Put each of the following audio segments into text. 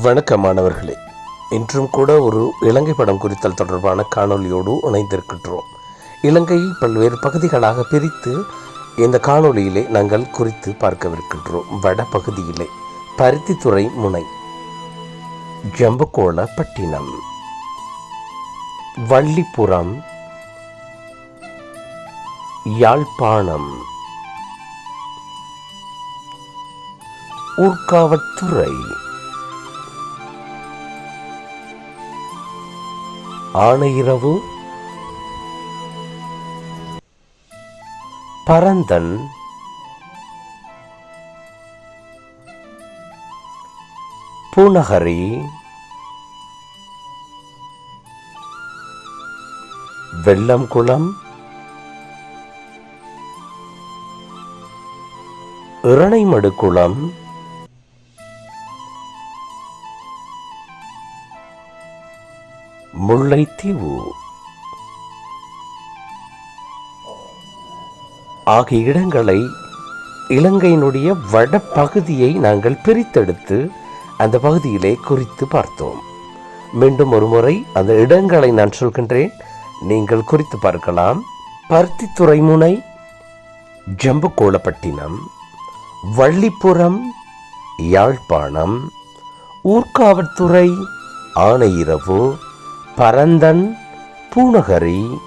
வணக்கமானவர்களே இன்றும் கூட ஒரு இலங்கை படம் குறித்தல் தொடர்பான காணொளியோடு இணைந்திருக்கின்றோம். இலங்கையை பல்வேறு பகுதிகளாக பிரித்து இந்த காணொளியிலே நாங்கள் குறித்து பார்க்கவிருக்கின்றோம். வட பகுதியிலே பருத்தித்துறை முனை ஜம்புகோள பட்டினம் வள்ளிப்புறம் யாழ்ப்பாணம் ஊர்காவத்துறை ஆணையிரவு. பரந்தன். பூநகரி வெள்ளம்குளம். குளம் முல்லைத்தீவு ஆகிய இடங்களை இலங்கையினுடைய வட பகுதியை நாங்கள் பிரித்தெடுத்து அந்த பகுதியிலே குறித்து பார்த்தோம். மீண்டும் ஒரு முறை அந்த இடங்களை நான் சொல்கின்றேன். நீங்கள் குறித்து பார்க்கலாம். பருத்தி துறைமுனை ஜம்புகோளப்பட்டினம் வள்ளிப்புறம் யாழ்ப்பாணம் ஊர்காவற்துறை ஆனையிரவு பரந்தன் பூநகரி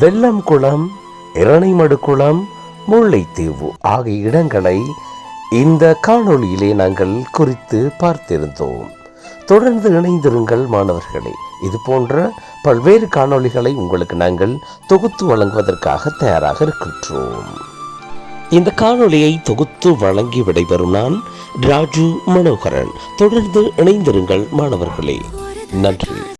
வெள்ளம்குளம் இரணைமடுக்குளம் முல்லைத்தீவு ஆகிய இடங்களை இந்த காணொளியிலே நாங்கள் குறித்து பார்த்திருந்தோம். தொடர்ந்து இணைந்திருங்கள் மாணவர்களே. இது போன்ற பல்வேறு காணொளிகளை உங்களுக்கு நாங்கள் தொகுத்து வழங்குவதற்காக தயாராக இருக்கின்றோம். இந்த காணொளியை தொகுத்து வழங்கி விடைபெறும் நான் ராஜு மனோகரன். தொடர்ந்து இணைந்திருங்கள் மாணவர்களே. நன்றி.